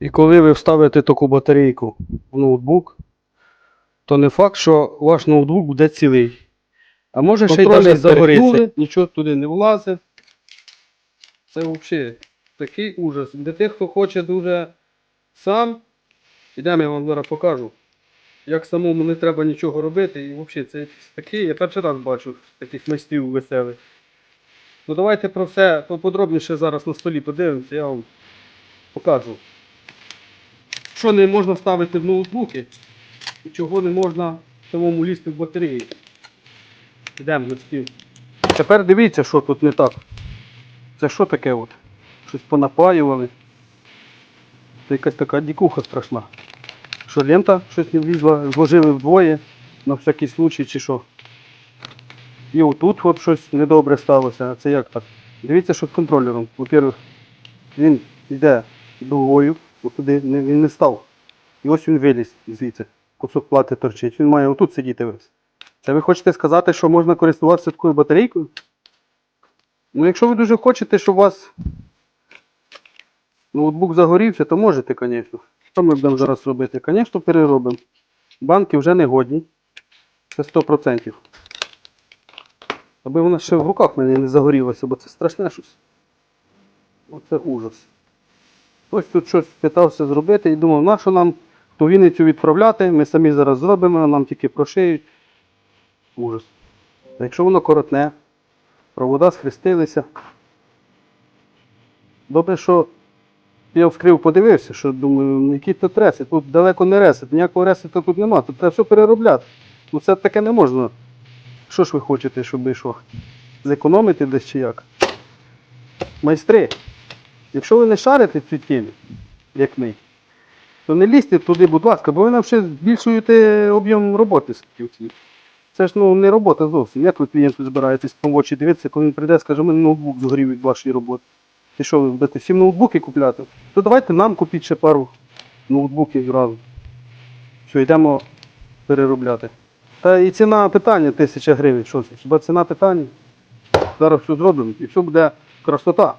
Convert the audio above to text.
І коли ви вставите таку батарейку в ноутбук, то не факт, що ваш ноутбук буде цілий. А може ще й навіть загориться. Нічого туди не влазить. Це взагалі такий ужас. Для тих, хто хоче дуже сам, ідемо, я вам зараз покажу. Як самому не треба нічого робити. І взагалі це такий, я перший раз бачу таких майстрів веселих. Ну давайте про все поподробніше зараз на столі подивимося, я вам покажу. Що не можна ставити в ноутбуки і чого не можна самому лізти в батареї. Йдемо на стіл. Тепер дивіться, що тут не так. Це що таке от? Щось понапаювали. Це якась така дікуха страшна. Що лента щось не влізла, зложили вдвоє, на всякий случай чи що. І отут от щось недобре сталося. А це як так? Дивіться, що з контролером. Во-первых, він йде дугою, туди він не став. І ось він виліз звідси. Кусок плати торчить. Він має отут сидіти весь. Це ви хочете сказати, що можна користуватися такою батарейкою? Ну, якщо ви дуже хочете, щоб у вас ноутбук загорівся, то можете, звісно. Що ми будемо зараз робити? Звісно, переробимо. Банки вже не годні. Це 100%. Аби вона ще в руках мене не загорілася, бо це страшне щось. Оце ужас. Хтось тут щось питався зробити і думав, на що нам ту Вінницю відправляти, ми самі зараз зробимо, нам тільки прошиють. Ужас. Якщо воно коротне, провода схрестилися. Добре, що я вскрив, подивився, що думаю, ну, який тут ресет. Тут далеко не ресет, ніякого ресета тут нема, тут треба все переробляти. Ну це таке не можна. Що ж ви хочете, щоб що? Зекономити десь чи як? Майстри, якщо ви не шарите в цій темі, як ми, то не лізьте туди, будь ласка, бо ви нам ще збільшуєте об'єм роботи. Це ж ну, не робота зовсім. Як ви клієнту збираєтесь по очі дивитися, коли він прийде, скаже, мене ноутбук згорів від вашої роботи. І що, ви будете всім ноутбуки купляти? То давайте нам купіть ще пару ноутбуків разом. Що, йдемо переробляти. Та і ціна питання тисяча гривень. Що це? Хіба ціна питання? Зараз все зробимо і все буде красота.